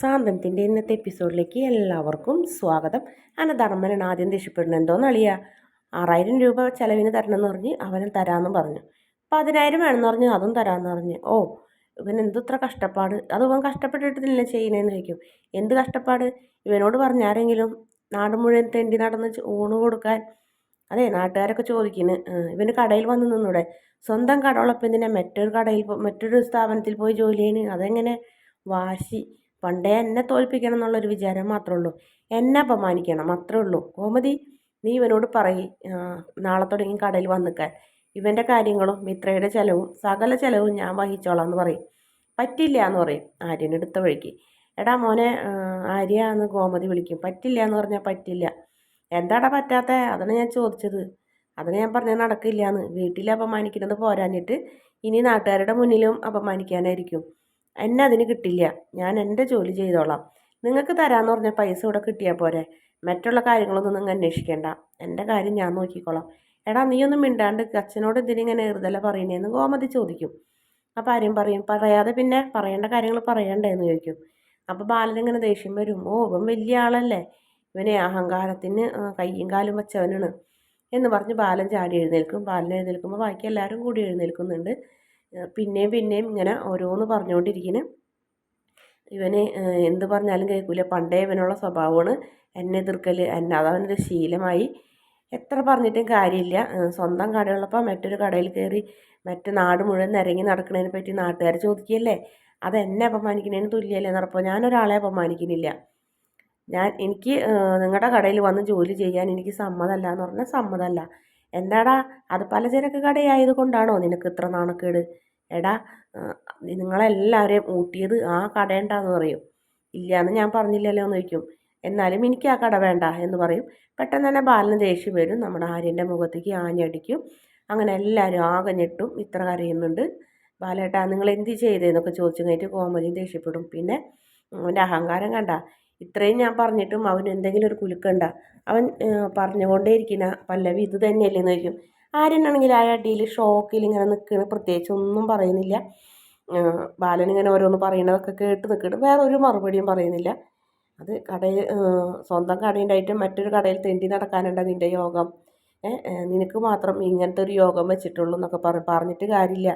സാന്തനത്തിന്റെ ഇന്നത്തെ എപ്പിസോഡിലേക്ക് എല്ലാവർക്കും സ്വാഗതം. അനധർമ്മനാണ് ആദ്യം ദേഷ്യപ്പെടുന്നത് എന്തോന്ന് അളിയ? ആറായിരം രൂപ ചിലവിന് തരണമെന്ന് പറഞ്ഞ് അവനും തരാമെന്ന് പറഞ്ഞു. പതിനായിരം വേണമെന്ന് പറഞ്ഞ് അതും തരാമെന്ന് പറഞ്ഞ്. ഓ ഇവൻ എന്തുത്ര കഷ്ടപ്പാട്. അത് ഇവൻ കഷ്ടപ്പെട്ടിട്ടില്ല ചെയ്യണേന്ന് ചോദിക്കും. എന്ത് കഷ്ടപ്പാട്? ഇവനോട് പറഞ്ഞാരെങ്കിലും നാട് മുഴുവൻ തെണ്ടി നടന്ന് ഊണ് കൊടുക്കാൻ. അതെ നാട്ടുകാരൊക്കെ ചോദിക്കുന്നു ഇവന് കടയിൽ വന്ന് നിന്നൂടെ. സ്വന്തം കടകളൊപ്പം എന്തിനാ മറ്റൊരു കടയിൽ മറ്റൊരു സ്ഥാപനത്തിൽ പോയി ജോലി ചെയ്യുന്നത് അതെങ്ങനെ? വാശി. പണ്ടേ എന്നെ തോൽപ്പിക്കണം എന്നുള്ളൊരു വിചാരം മാത്രമേ ഉള്ളൂ. എന്നെ അപമാനിക്കണം അത്രേ ഉള്ളൂ. കോമതി നീ ഇവനോട് പറയ്. നാളെ തുടങ്ങി കടയിൽ വന്നിക്കാൻ. ഇവന്റെ കാര്യങ്ങളും മിത്രയുടെ ചിലവും സകല ചിലവും ഞാൻ വഹിച്ചോളാം എന്ന് പറയും. പറ്റില്ല എന്ന് പറയും ആര്യനെടുത്ത വഴിക്ക്. എടാ മോനെ ആര്യ എന്ന് ഗോമതി വിളിക്കും. പറ്റില്ല എന്ന് പറഞ്ഞാൽ പറ്റില്ല. എന്താടാ പറ്റാത്ത? അതാണ് ഞാൻ ചോദിച്ചത്. അതിന് ഞാൻ പറഞ്ഞാൽ നടക്കില്ല എന്ന് വീട്ടിൽ അപമാനിക്കുന്നത് പോരാഞ്ഞിട്ട് ഇനി നാട്ടുകാരുടെ മുന്നിലും അപമാനിക്കാനായിരിക്കും. എന്നെ അതിന് കിട്ടില്ല. ഞാൻ എന്റെ ജോലി ചെയ്തോളാം. നിങ്ങൾക്ക് തരാമെന്ന് പറഞ്ഞ പൈസ ഇവിടെ കിട്ടിയാൽ പോരെ? മറ്റുള്ള കാര്യങ്ങളൊന്നും നിങ്ങൾ അന്വേഷിക്കേണ്ട. എന്റെ കാര്യം ഞാൻ നോക്കിക്കോളാം. എടാ നീയൊന്നും മിണ്ടാണ്ട് അച്ഛനോട് എന്തിനിങ്ങനെ എറുതല പറയുന്നതെന്ന് ഗോമതി ചോദിക്കും. അപ്പോൾ ആരും പറയും പറയാതെ പിന്നെ പറയേണ്ട കാര്യങ്ങൾ പറയണ്ടേന്ന് ചോദിക്കും. അപ്പോൾ ബാലനിങ്ങനെ ദേഷ്യം വരും. ഓ ഇവൻ വലിയ ആളല്ലേ? ഇവനെ അഹങ്കാരത്തിന് കയ്യും കാലും വെച്ചവനാണ്. എന്ന് പറഞ്ഞ് ബാലൻ ചാടി എഴുന്നേൽക്കും. ബാലൻ എഴുന്നേൽക്കുമ്പോൾ ബാക്കി എല്ലാവരും കൂടി എഴുന്നേൽക്കുന്നുണ്ട്. പിന്നെയും പിന്നെയും ഇങ്ങനെ ഓരോന്ന് പറഞ്ഞുകൊണ്ടിരിക്കുന്നു. ഇവന് എന്ത് പറഞ്ഞാലും കേൾക്കില്ല പണ്ടേ ഇവനുള്ള സ്വഭാവമാണ് എന്നെ എതിർക്കൽ എന്നെ അതവനൊരു ശീലമായി. എത്ര പറഞ്ഞിട്ടും കാര്യമില്ല. സ്വന്തം കടയുള്ളപ്പോൾ മറ്റൊരു കടയിൽ കയറി മറ്റു നാട് മുഴുവൻ നിരങ്ങി നടക്കുന്നതിനെ പറ്റി നാട്ടുകാർ ചോദിക്കുകയല്ലേ? അത് എന്നെ അപമാനിക്കുന്നതിന് തുല്യമല്ലേ എന്നറപ്പോൾ ഞാനൊരാളെ അപമാനിക്കുന്നില്ല. ഞാൻ എനിക്ക് നിങ്ങളുടെ കടയിൽ വന്ന് ജോലി ചെയ്യാൻ എനിക്ക് സമ്മതമല്ല എന്ന് പറഞ്ഞാൽ സമ്മതമല്ല. എന്താടാ? അത് പലചരക്ക് കടയായത് കൊണ്ടാണോ നിനക്ക് ഇത്ര നാണക്കേട്? എടാ നിങ്ങളെല്ലാവരെയും ഊട്ടിയത് ആ കടയുണ്ടാന്ന് പറയും. ഇല്ലയെന്ന് ഞാൻ പറഞ്ഞില്ലല്ലോ എന്ന് ചോദിക്കും. എന്നാലും എനിക്ക് ആ കട വേണ്ട എന്ന് പറയും. പെട്ടെന്ന് തന്നെ ബാലന് ദേഷ്യം വരും. നമ്മുടെ ആര്യന്റെ മുഖത്തേക്ക് ആഞ്ഞടിക്കും അങ്ങനെ എല്ലാവരും ആകെ ഞെട്ടും. ഇത്ര കരയുന്നുണ്ട്. ബാലേട്ടാ നിങ്ങൾ എന്ത് ചെയ്തതെന്നൊക്കെ ചോദിച്ചു കഴിഞ്ഞിട്ട് കോമതി ദേഷ്യപ്പെടും. പിന്നെ അവന്റെ അഹങ്കാരം കണ്ട. ഇത്രയും ഞാൻ പറഞ്ഞിട്ടും അവൻ എന്തെങ്കിലും ഒരു കുലുക്കണ്ട അവൻ പറഞ്ഞുകൊണ്ടേയിരിക്കുന്ന പല്ലവി ഇത് തന്നെയല്ലേ എന്ന് ചോദിക്കും. ആര്യനാണെങ്കിൽ ആ അടിയിൽ ഷോക്കിൽ ഇങ്ങനെ നിൽക്കുന്ന പ്രത്യേകിച്ച് ഒന്നും പറയുന്നില്ല. ബാലൻ ഇങ്ങനെ ഓരോന്ന് പറയുന്നതൊക്കെ കേട്ട് നിൽക്കുന്നുണ്ട് വേറെ ഒരു മറുപടിയും പറയുന്നില്ല. അത് കടയിൽ സ്വന്തം കടയുണ്ടായിട്ട് മറ്റൊരു കടയിൽ തെണ്ടി നടക്കാനുണ്ട് നിന്റെ യോഗം. നിനക്ക് മാത്രം ഇങ്ങനത്തെ ഒരു യോഗം വെച്ചിട്ടുള്ളൂ എന്നൊക്കെ പറ പറഞ്ഞിട്ട് കാര്യമില്ല.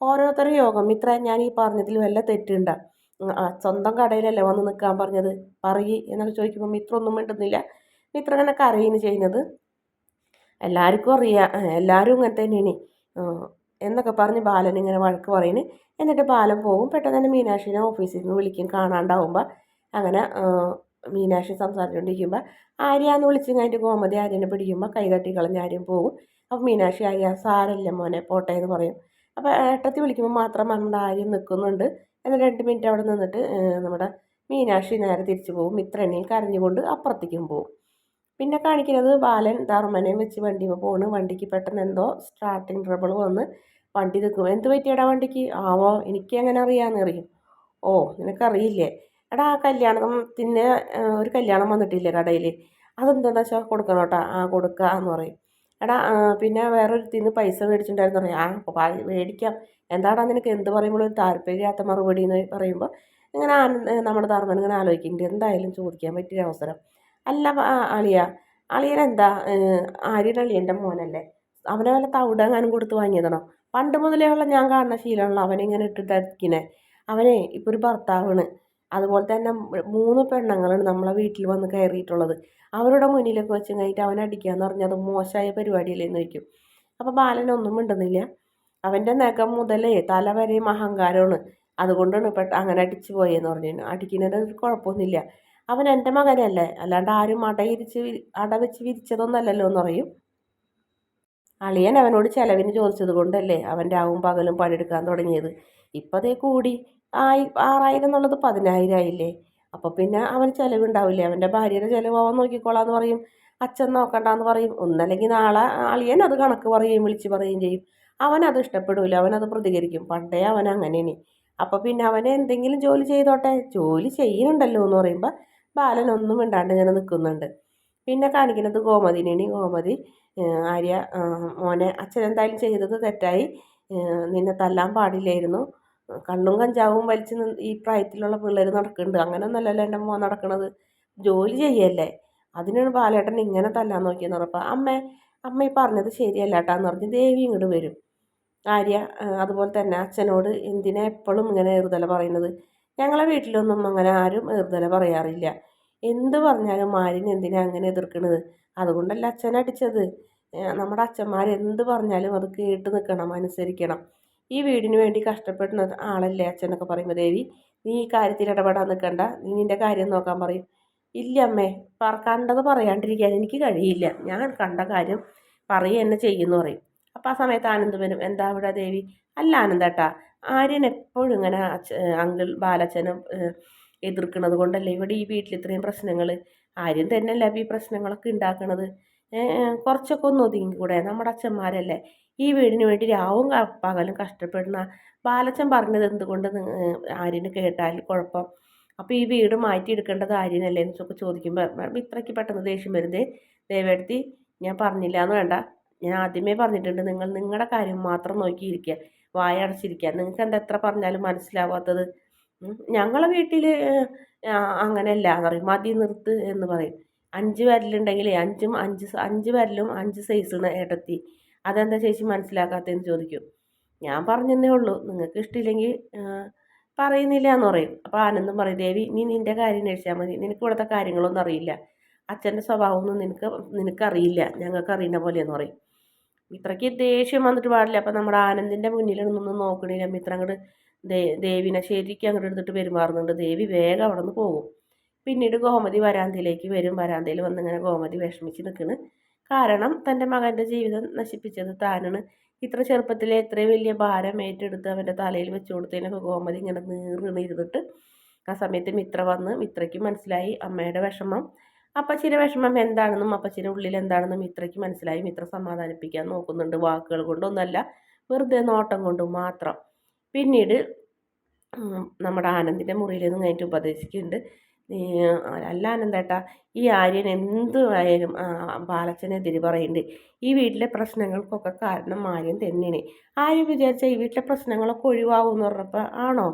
ഓരോരുത്തരും യോഗം. ഇത്ര ഞാൻ ഈ പറഞ്ഞതിൽ വല്ല തെറ്റുണ്ട? സ്വന്തം കടയിലല്ലേ വന്ന് നിൽക്കാൻ പറഞ്ഞത്? പറയ് എന്നൊക്കെ ചോദിക്കുമ്പോൾ മിത്രം ഒന്നും മിണ്ടുന്നില്ല. മിത്രം എന്നൊക്കെ കരയുന്നു ചെയ്യുന്നത്. എല്ലാവർക്കും അറിയാം എല്ലാവരും ഇങ്ങനെ തന്നെയാണ്. എന്നൊക്കെ പറഞ്ഞ് ബാലൻ ഇങ്ങനെ വഴക്ക് പറയുന്നു എന്നിട്ട് ബാലൻ പോകും പെട്ടെന്ന് തന്നെ മീനാക്ഷിനെ ഓഫീസിൽ നിന്ന് വിളിക്കും. കാണാണ്ടാവുമ്പോൾ അങ്ങനെ മീനാക്ഷി സംസാരിച്ചുകൊണ്ടിരിക്കുമ്പോൾ ആര്യാന്ന് വിളിച്ച് കഴിഞ്ഞിട്ട് ഗോമതി ആര്യനെ പിടിക്കുമ്പോൾ കൈതട്ടി കളഞ്ഞ് ആര്യം പോകും അപ്പോൾ മീനാക്ഷി ആര്യ സാരല്ല മോനെ പോട്ടെ എന്ന് പറയും. അപ്പോൾ ഏട്ടത്തി വിളിക്കുമ്പോൾ മാത്രം നമ്മുടെ ആര്യം നിൽക്കുന്നുണ്ട് എന്നിട്ട് രണ്ട് മിനിറ്റ് അവിടെ നിന്നിട്ട് നമ്മുടെ മീനാക്ഷി നേരെ തിരിച്ചു പോകും മിത്രണ്ണിയിൽ കരഞ്ഞുകൊണ്ട് അപ്പുറത്തേക്കും പോകും പിന്നെ കാണിക്കുന്നത് ബാലൻ ധർമ്മനെ വെച്ച് വണ്ടി പോണ്. വണ്ടിക്ക് പെട്ടെന്ന് എന്തോ സ്റ്റാർട്ടിങ് ട്രബിൾ വന്ന് വണ്ടി നിൽക്കും എന്ത് പറ്റിയടാ വണ്ടിക്ക്? ആവോ എനിക്ക് എങ്ങനെ അറിയാമെന്ന് അറിയും? ഓ നിനക്കറിയില്ലേ? എടാ ആ കല്യാണത്തിന് ഒരു കല്യാണം വന്നിട്ടില്ലേ കടയിൽ അതെന്താണെന്ന് വെച്ചാൽ കൊടുക്കണം കേട്ടോ ആ കൊടുക്കുക എന്ന് പറയും. എടാ പിന്നെ വേറൊരുത്തിൽ തിന്ന് പൈസ മേടിച്ചിട്ടുണ്ടായിരുന്നു പറയാം. ആ മേടിക്കാം. എന്താടാ നിനക്ക് എന്ത് പറയുമ്പോൾ ഒരു താല്പര്യമില്ലാത്ത മറുപടി എന്ന് പറയുമ്പോൾ ഇങ്ങനെ നമ്മുടെ ധർമ്മൻ ഇങ്ങനെ ആലോചിക്കുന്നുണ്ട്. എന്തായാലും ചോദിക്കാൻ പറ്റിയ അവസരം. അല്ല അളിയ. അളിയനെന്താ? ആര്യൻ അളിയന്റെ മോനല്ലേ. അവനെ വല്ല തവിടെങ്ങാനും കൊടുത്ത് വാങ്ങിയതാണോ? പണ്ട് മുതലേ ഉള്ള ഞാൻ കാണുന്ന ശീലമുള്ള അവനിങ്ങനെ ഇട്ടിട്ടടിക്കണേ അവനെ ഇപ്പോൾ ഒരു ഭർത്താവാണ്. അതുപോലെ തന്നെ മൂന്ന് പെണ്ണുങ്ങളാണ് നമ്മളെ വീട്ടിൽ വന്ന് കയറിയിട്ടുള്ളത്. അവരുടെ മുന്നിലൊക്കെ വെച്ച് കഴിഞ്ഞിട്ട് അവനെ അടിക്കാന്ന് പറഞ്ഞാൽ അത് മോശമായ പരിപാടിയല്ലേ എന്ന് ചോദിക്കും. അപ്പോൾ ബാലനൊന്നും മിണ്ടുന്നില്ല. അവന്റെ നഖം മുതലേ തല വരെയും അഹങ്കാരമാണ്. അതുകൊണ്ടാണ് പെട്ട അങ്ങനെ അടിച്ചു പോയെന്ന് പറഞ്ഞു അടിക്കുന്നതിന് കുഴപ്പമൊന്നുമില്ല. അവൻ എന്റെ മകനല്ലേ? അല്ലാണ്ട് ആരും അടയിരിച്ച് അട വെച്ച് വിരിച്ചതൊന്നല്ലല്ലോ എന്ന് പറയും. അളിയൻ അവനോട് ചെലവിന് ചോദിച്ചത് കൊണ്ടല്ലേ അവൻ രാവും പകലും പണിയെടുക്കാൻ തുടങ്ങിയത്. ഇപ്പം അതേ കൂടി. ആയി ആറായിരം എന്നുള്ളത് പതിനായിരം ആയില്ലേ? അപ്പോൾ പിന്നെ അവന് ചിലവുണ്ടാവില്ലേ? അവന്റെ ഭാര്യയുടെ ചിലവ് അവൻ നോക്കിക്കോളാന്ന് പറയും. അച്ഛൻ നോക്കണ്ടെന്ന് പറയും. ഒന്നല്ലെങ്കിൽ നാളെ അളിയൻ അത് കണക്ക് പറയുകയും വിളിച്ച് പറയുകയും ചെയ്യും. അവനത് ഇഷ്ടപ്പെടില്ല അവനത് പ്രതികരിക്കും. പണ്ടേ അവൻ അങ്ങനെയാണ് അപ്പോൾ പിന്നെ അവനെ എന്തെങ്കിലും ജോലി ചെയ്തോട്ടെ? ജോലി ചെയ്യുന്നുണ്ടല്ലോ എന്ന് പറയുമ്പോൾ ബാലൻ ഒന്നും മിണ്ടാണ്ട് ഇങ്ങനെ നിൽക്കുന്നുണ്ട് പിന്നെ കാണിക്കുന്നത് ഗോമതിനെയാണ് ഗോമതി ആര്യ മോനെ അച്ഛൻ എന്തായാലും ചെയ്തത് തെറ്റായി. നിന്നെ തല്ലാൻ പാടില്ലായിരുന്നു. കള്ളും കഞ്ചാവും വലിച്ച് ഈ പ്രായത്തിലുള്ള പിള്ളേർ നടക്കുന്നുണ്ട് അങ്ങനെയൊന്നുമല്ലല്ലോ എന്റെ മോൻ നടക്കുന്നത് ജോലി ചെയ്യല്ലേ? അതിനാണ് ബാലേട്ടൻ ഇങ്ങനെ തല്ലാൻ നോക്കിയെന്ന് പറഞ്ഞപ്പോൾ അമ്മ അമ്മ ഈ പറഞ്ഞത് ശരിയല്ല കേട്ടാന്ന് പറഞ്ഞ് ദേവി ഇങ്ങോട്ട് വരും. ആര്യ അതുപോലെ തന്നെ അച്ഛനോട് എന്തിനാ എപ്പോഴും ഇങ്ങനെ ഇറുതല പറയുന്നത്? ഞങ്ങളെ വീട്ടിലൊന്നും അങ്ങനെ ആരും എതിർത്തല പറയാറില്ല. എന്ത് പറഞ്ഞാലും മാലിന് എന്തിനാ അങ്ങനെ എതിർക്കണത്? അതുകൊണ്ടല്ല ഏ, നമ്മുടെ അച്ഛന്മാർ എന്ത് പറഞ്ഞാലും അത് കേട്ട് നിൽക്കണം അനുസരിക്കണം. ഈ വീടിന് വേണ്ടി കഷ്ടപ്പെടുന്ന ആളല്ലേ അച്ഛനൊക്കെ പറയുമ്പോൾ ദേവി? നീ ഈ കാര്യത്തിൽ ഇടപെടാൻ നിൽക്കണ്ട നീ നിന്റെ കാര്യം നോക്കാൻ പറയും. ഇല്ല അമ്മേ പറ കണ്ടത് പറയാണ്ടിരിക്കാൻ എനിക്ക് കഴിയില്ല. ഞാൻ കണ്ട കാര്യം പറയുക എന്നെ ചെയ്യുമെന്ന് പറയും. അപ്പോൾ ആ സമയത്ത് ആനന്ദ് വരും എന്താ ഇവിടെ ദേവി? അല്ല ആനന്ദേട്ടാ ആര്യൻ എപ്പോഴും ഇങ്ങനെ അങ്കിൾ ബാലച്ചനെ എതിർക്കുന്നത് കൊണ്ടല്ലേ ഇവിടെ ഈ വീട്ടിൽ ഇത്രയും പ്രശ്നങ്ങൾ ആര്യൻ തന്നെയല്ലേ ഈ പ്രശ്നങ്ങളൊക്കെ ഉണ്ടാക്കുന്നത് കുറച്ചൊക്കെ ഒന്ന് ഒതുങ്ങിക്കൂടെ? നമ്മുടെ അച്ഛന്മാരല്ലേ? ഈ വീടിന് വേണ്ടി രാവും പകലും കഷ്ടപ്പെടുന്ന ബാലച്ചൻ പറഞ്ഞത് എന്തുകൊണ്ട് ആര്യന് കേട്ടാൽ കുഴപ്പം? അപ്പോൾ ഈ വീട് മാറ്റിയെടുക്കേണ്ടത് ആര്യനല്ലേ എന്നൊക്കെ ചോദിക്കുമ്പോൾ ഇത്രയ്ക്ക് പെട്ടെന്ന് ദേഷ്യം വരുന്നത് ദയവേടുത്തി ഞാൻ പറഞ്ഞില്ല എന്ന് വേണ്ട. ഞാൻ ആദ്യമേ പറഞ്ഞിട്ടുണ്ട് നിങ്ങൾ നിങ്ങളുടെ കാര്യം മാത്രം നോക്കിയിരിക്കുക വായ അടച്ചിരിക്കുക നിങ്ങൾക്ക് എന്താ എത്ര പറഞ്ഞാലും മനസ്സിലാവാത്തത്. ഞങ്ങളെ വീട്ടിൽ അങ്ങനെയല്ല. എന്ന് പറയും മതി നിർത്ത് എന്ന് പറയും. അഞ്ച് വിരലുണ്ടെങ്കിലേ അഞ്ചും അഞ്ച് അഞ്ച് വിരലും അഞ്ച് സൈസാണ് ഏട്ടത്തി. അതെന്താ ചേച്ചി മനസ്സിലാക്കാത്തതെന്ന് ചോദിക്കും. ഞാൻ പറഞ്ഞതേ ഉള്ളൂ. നിങ്ങൾക്ക് ഇഷ്ടമില്ലെങ്കിൽ പറയുന്നില്ല എന്ന് പറയും. അപ്പോൾ ആനന്ദം പറയും ദേവി നീ നിന്റെ കാര്യം അന്വേഷിച്ചാൽ മതി. നിനക്ക് ഇവിടുത്തെ കാര്യങ്ങളൊന്നും അറിയില്ല. അച്ഛന്റെ സ്വഭാവമൊന്നും നിനക്ക് നിനക്കറിയില്ല. ഞങ്ങൾക്ക് അറിയുന്ന പോലെയെന്ന് പറയും. ഇത്രയ്ക്ക് ദേഷ്യം വന്നിട്ട് പാടില്ല. അപ്പം നമ്മുടെ ആനന്ദിന്റെ മുന്നിലൊന്നും നോക്കണില്ല. മിത്ര അങ്ങോട്ട് ദേ ദേവിനെ ശരിക്കും അങ്ങോട്ട് എടുത്തിട്ട് പെരുമാറുന്നുണ്ട്. ദേവി വേഗം അവിടെ നിന്ന് പോകും. പിന്നീട് ഗോമതി വരാന്തയിലേക്ക് വരും. വരാന്തയിൽ വന്നിങ്ങനെ ഗോമതി വിഷമിച്ച് നിൽക്കുന്നു കാരണം തന്റെ മകന്റെ ജീവിതം നശിപ്പിച്ചത് താനാണ്. ഇത്ര ചെറുപ്പത്തിലെ ഇത്രയും വലിയ ഭാരം ഏറ്റെടുത്ത് അവന്റെ തലയിൽ വെച്ച് കൊടുത്തതിനൊക്കെ ഗോമതി ഇങ്ങനെ നീറിണിരുന്നിട്ട് ആ സമയത്ത് മിത്ര വന്ന് മിത്രയ്ക്ക് മനസ്സിലായി അമ്മയുടെ വിഷമം. അപ്പച്ചിയുടെ വിഷമം എന്താണെന്നും അപ്പച്ചിയുടെ ഉള്ളിൽ എന്താണെന്നും മിത്രയ്ക്ക് മനസ്സിലായി. മിത്ര സമാധാനിപ്പിക്കാൻ നോക്കുന്നുണ്ട് വാക്കുകൾ കൊണ്ടൊന്നല്ല വെറുതെ നോട്ടം കൊണ്ടും മാത്രം. പിന്നീട് നമ്മുടെ ആനന്ദിന്റെ മുറിയിൽ നിന്ന് കഴിഞ്ഞിട്ട് ഉപദേശിക്കുന്നുണ്ട്. അല്ല ആനന്ദേട്ടാ ഈ ആര്യൻ എന്ത് ആയാലും ആ, ബാലച്ചനെതിരെ പറയുന്നുണ്ട്. ഈ വീട്ടിലെ പ്രശ്നങ്ങൾക്കൊക്കെ കാരണം ആര്യൻ തന്നെയാണ്. ആര്യം വിചാരിച്ചാൽ ഈ വീട്ടിലെ പ്രശ്നങ്ങളൊക്കെ ഒഴിവാകും എന്ന് പറഞ്ഞപ്പോൾ ആണോ?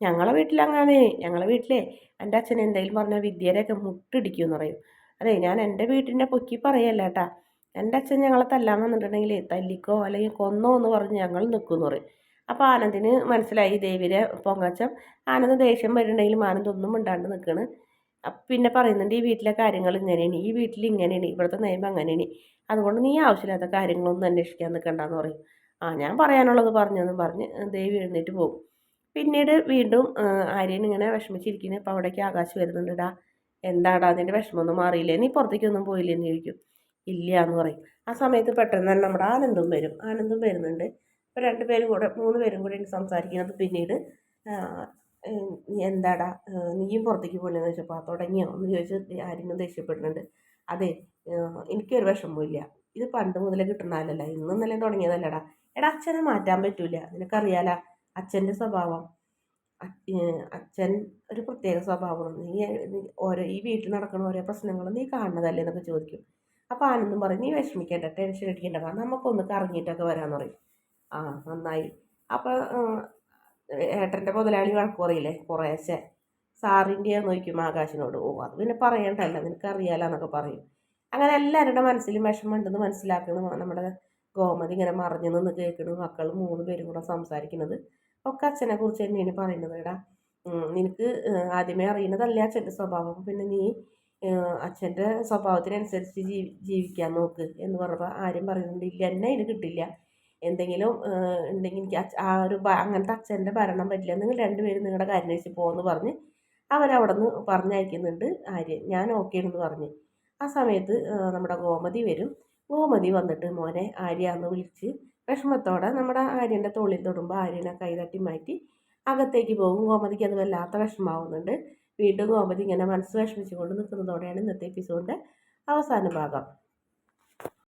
ഞങ്ങളെ വീട്ടിലങ്ങനെ ഞങ്ങളെ വീട്ടിലെ എന്റെ അച്ഛൻ എന്തെങ്കിലും പറഞ്ഞാൽ വിദ്യയുടെയൊക്കെ മുട്ടിടിക്കും എന്ന് പറയും. അതെ ഞാൻ എന്റെ വീട്ടിന്റെ പൊക്കി പറയല്ല കേട്ടാ. എന്റെ അച്ഛൻ ഞങ്ങളെ തല്ലാൻ വന്നിട്ടുണ്ടെങ്കിൽ തല്ലിക്കോ അല്ലെങ്കിൽ കൊന്നോ എന്ന് പറഞ്ഞ് ഞങ്ങൾ നിൽക്കും എന്ന് പറയും. അപ്പോൾ ആനന്ദിന് മനസ്സിലായി ദേവിയുടെ പൊങ്ങച്ചം. ആനന്ദ് ദേഷ്യം വരുന്നുണ്ടെങ്കിലും ആനന്ദ് ഒന്നും മിണ്ടാണ്ട് നിൽക്കണ്. പിന്നെ പറയുന്നുണ്ട് ഈ വീട്ടിലെ കാര്യങ്ങൾ ഇങ്ങനെയാണ്. ഈ വീട്ടിൽ ഇങ്ങനെയാണ്. ഇവിടുത്തെ നിയമം അങ്ങനെയാണ്. അതുകൊണ്ട് നീ ആവശ്യമില്ലാത്ത കാര്യങ്ങളൊന്നും അന്വേഷിക്കാൻ നിൽക്കണ്ടെന്ന് പറയും. ആ ഞാൻ പറയാനുള്ളത് പറഞ്ഞെന്ന് പറഞ്ഞ് ദേവി എഴുന്നേറ്റ് പോകും. പിന്നീട് വീണ്ടും ആര്യൻ ഇങ്ങനെ വിഷമിച്ചിരിക്കുന്നു. അപ്പോൾ അവിടേക്ക് ആകാശ് വരുന്നുണ്ടെടാ. എന്താടാ അതിന്റെ വിഷമമൊന്നും മാറിയില്ലേ? നീ പുറത്തേക്കൊന്നും പോയില്ലേ? എന്ന് ചോദിക്കും. ഇല്ല എന്ന് പറയും. ആ സമയത്ത് പെട്ടെന്ന് തന്നെ നമ്മുടെ ആനന്ദും വരും. ആനന്ദും വരുന്നുണ്ട്. ഇപ്പോൾ രണ്ടുപേരും കൂടെ മൂന്ന് പേരും കൂടെ സംസാരിക്കുന്നത് പിന്നീട് എന്താടാ? നീയും പുറത്തേക്ക് പോലെന്ന് ചോദിച്ചപ്പോൾ തുടങ്ങിയോ? എന്ന് ചോദിച്ച് ആര്യനും ദേഷ്യപ്പെടുന്നുണ്ട്. അതെ എനിക്കൊരു വിഷമമില്ല ഇത് പണ്ട് മുതലേ കിട്ടുന്നതല്ലല്ല ഇന്നും ഇന്നലെ തുടങ്ങിയതല്ലടാ. എടാ അച്ഛനെ മാറ്റാൻ പറ്റൂല. നിനക്കറിയാല അച്ഛന്റെ സ്വഭാവം. അച്ഛൻ ഒരു പ്രത്യേക സ്വഭാവമാണ്. നീ ഓരോ ഈ വീട്ടിൽ നടക്കുന്ന ഓരോ പ്രശ്നങ്ങളും നീ കാണുന്നതല്ലേ എന്നൊക്കെ ചോദിക്കും. അപ്പോൾ ആനന്ദം പറയും നീ വിഷമിക്കേണ്ട ടെൻഷൻ അടിക്കേണ്ട നമുക്കൊന്ന് കറങ്ങിയിട്ടൊക്കെ വരാമെന്ന് പറയും. ആ നന്നായി. അപ്പോൾ ഏട്ടന്റെ മുതലാളി വഴക്ക് പറയില്ലേ കുറേശ്ശെ. സാറിന്റെ നോക്കും ആകാശിനോട്. ഓ അത് പിന്നെ പറയണ്ടല്ല നിനക്കറിയാലോ എന്നൊക്കെ പറയും. അങ്ങനെ എല്ലാവരുടെ മനസ്സിലും വിഷമമുണ്ടെന്ന് മനസ്സിലാക്കണം നമ്മുടെ ഗോമതി ഇങ്ങനെ മറിഞ്ഞു നിന്ന് കേൾക്കുന്നു മക്കൾ മൂന്ന് പേരും കൂടെ സംസാരിക്കുന്നത് ഒക്കെ അച്ഛനെ കുറിച്ച് തന്നെയാണ് പറയുന്നത് എടാ നിനക്ക് ആദ്യമേ അറിയുന്നതല്ലേ അച്ഛന്റെ സ്വഭാവം. പിന്നെ നീ അച്ഛന്റെ സ്വഭാവത്തിനനുസരിച്ച് ജീവി ജീവിക്കാൻ നോക്ക് എന്ന് പറഞ്ഞപ്പോൾ ആരും പറയുന്നുണ്ട് ഇല്ല എന്നെ ഇത് കിട്ടില്ല. എന്തെങ്കിലും ഉണ്ടെങ്കിൽ എനിക്ക് ആ ഒരു അങ്ങനത്തെ അച്ഛന്റെ ഭരണം പറ്റില്ല. നിങ്ങൾ രണ്ടുപേരും നിങ്ങളുടെ കാര്യം വെച്ച് പോകുമെന്ന് പറഞ്ഞ് അവരവിടെ നിന്ന് പറഞ്ഞയക്കുന്നുണ്ട് ആര്യൻ ഞാൻ ഓക്കെ എന്ന് പറഞ്ഞ്. ആ സമയത്ത് നമ്മുടെ ഗോമതി വരും. ഗോമതി വന്നിട്ട് മോനെ ആര്യ എന്ന് വിളിച്ച് വിഷമത്തോടെ നമ്മുടെ ആര്യന്റെ തോളിൽ തൊടുമ്പോൾ ആര്യനെ കൈതട്ടി മാറ്റി അകത്തേക്ക് പോകും. ഗോമതിക്ക് അത് വല്ലാത്ത വിഷമാവുന്നുണ്ട് വീണ്ടും ഗോമതി ഇങ്ങനെ മനസ്സ് വിഷമിച്ചുകൊണ്ട് നിൽക്കുന്നതോടെയാണ് ഇന്നത്തെ എപ്പിസോഡിന്റെ അവസാന ഭാഗം.